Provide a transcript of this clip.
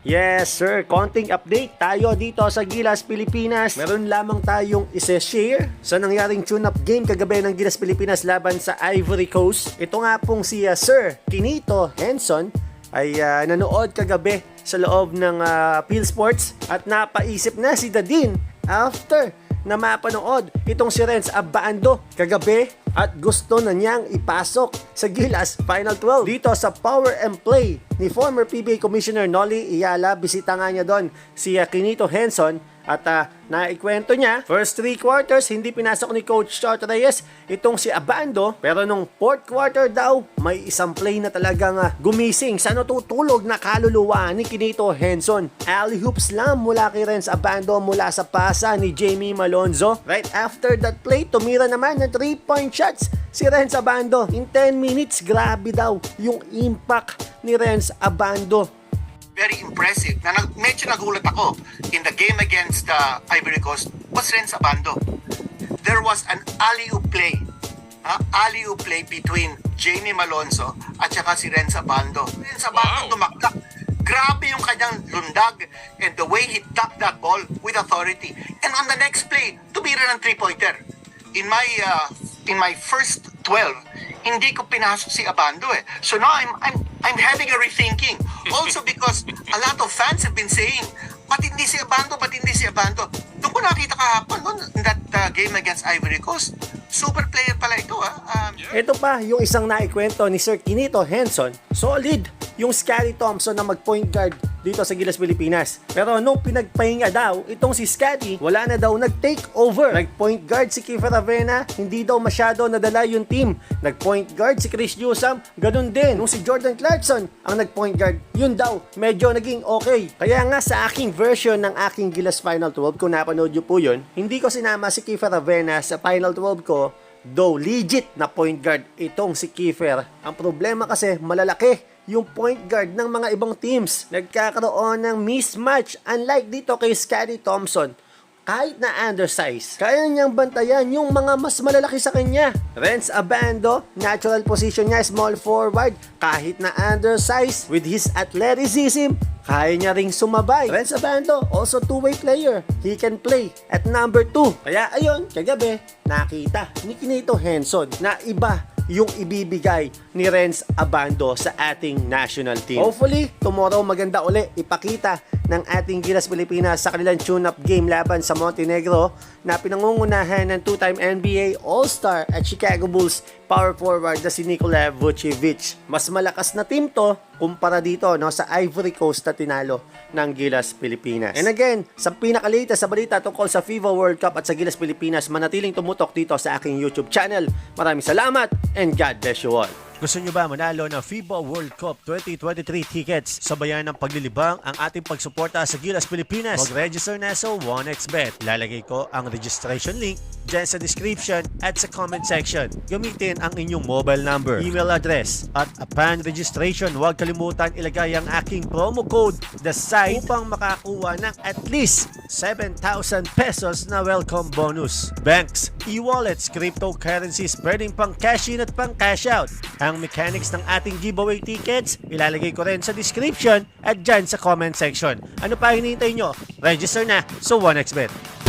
Yes sir, konting update tayo dito sa Gilas, Pilipinas. Meron lamang tayong ise-share sa nangyaring tune-up game kagabi ng Gilas, Pilipinas laban sa Ivory Coast. Ito nga pong si uh, Sir Kinito Henson ay uh, nanood kagabi sa loob ng uh, Phil Sports at napaisip na si Dadin after na mapanood itong si Renz Abando kagabi at gusto na niyang ipasok sa Gilas Final 12 dito sa Power and Play ni former PBA Commissioner Nolly Iyala. Bisita nga niya doon si uh, Kinito Henson at uh, naikwento niya, first three quarters hindi pinasok ni Coach Chot Reyes itong si Abando pero nung fourth quarter daw may isang play na talagang uh, gumising sa natutulog na kaluluwa ni Kinito Henson. Alley hoops lang mula kay Renz Abando mula sa pasa ni Jamie Malonzo. Right after that play, tumira naman ng 3-point shots si Renz Abando. In 10 minutes, grabe daw yung impact ni Renz Abando very impressive na nag, medyo nagulat ako in the game against uh, Ivory Coast was Renz Abando. There was an alley-oop play. Uh, alley-oop play between Jamie Malonzo at saka si Renz Abando. Renz Abando Wow. tumaktak. Grabe yung kanyang lundag and the way he tapped that ball with authority. And on the next play, tumira ng three-pointer. In my uh, in my first 12, hindi ko pinasok si Abando eh. So now I'm I'm I'm having a rethinking. Also because a lot of fans have been saying, ba't hindi si Abando, ba't hindi si Abando? Doon ko nakita kahapon in that uh, game against Ivory Coast. Super player pala ito ah. Um, Ito pa yung isang naikwento ni Sir Kinito Henson. Solid yung Scary Thompson na mag-point guard dito sa Gilas, Pilipinas. Pero nung pinagpahinga daw, itong si Scary, wala na daw nag-take over. Nag-point guard si Kiefer Avena, hindi daw masyado nadala yung team. Nag-point guard si Chris Newsom, ganun din. Nung si Jordan Clarkson ang nag-point guard, yun daw, medyo naging okay. Kaya nga sa aking version ng aking Gilas Final 12, kung napanood nyo po yun, hindi ko sinama si Kiefer Avena sa Final 12 ko Though legit na point guard itong si Kiefer, ang problema kasi malalaki yung point guard ng mga ibang teams. Nagkakaroon ng mismatch unlike dito kay Scotty Thompson. Kahit na undersize, kaya niyang bantayan yung mga mas malalaki sa kanya. Renz Abando, natural position niya small forward. Kahit na undersize, with his athleticism, kaya niya ring sumabay. Renz Abando, also two-way player. He can play at number 2. Kaya ayun, kagabi, nakita ni Kinito Henson na iba yung ibibigay ni Renz Abando sa ating national team. Hopefully, tomorrow maganda uli ipakita ng ating Gilas Pilipinas sa kanilang tune-up game laban sa Montenegro na pinangungunahan ng two-time NBA All-Star at Chicago Bulls power forward na si Nikola Vucevic. Mas malakas na team to kumpara dito no sa Ivory Coast na tinalo ng Gilas Pilipinas. And again, sa pinakalatest sa balita tungkol sa FIBA World Cup at sa Gilas Pilipinas, manatiling tumutok dito sa aking YouTube channel. Maraming salamat and God bless you all. Gusto nyo ba manalo ng FIBA World Cup 2023 tickets? Sabayan ng paglilibang ang ating pagsuporta sa Gilas Pilipinas. Mag-register na sa 1xBet. Lalagay ko ang registration link dyan sa description at sa comment section. Gamitin ang inyong mobile number, email address, at upon registration, huwag kalimutan ilagay ang aking promo code the site upang makakuha ng at least 7,000 pesos na welcome bonus. Banks, e-wallets, cryptocurrencies, pwedeng pang cash in at pang cash out. Ang mechanics ng ating giveaway tickets, ilalagay ko rin sa description at dyan sa comment section. Ano pa hinihintay nyo? Register na sa 1xBet.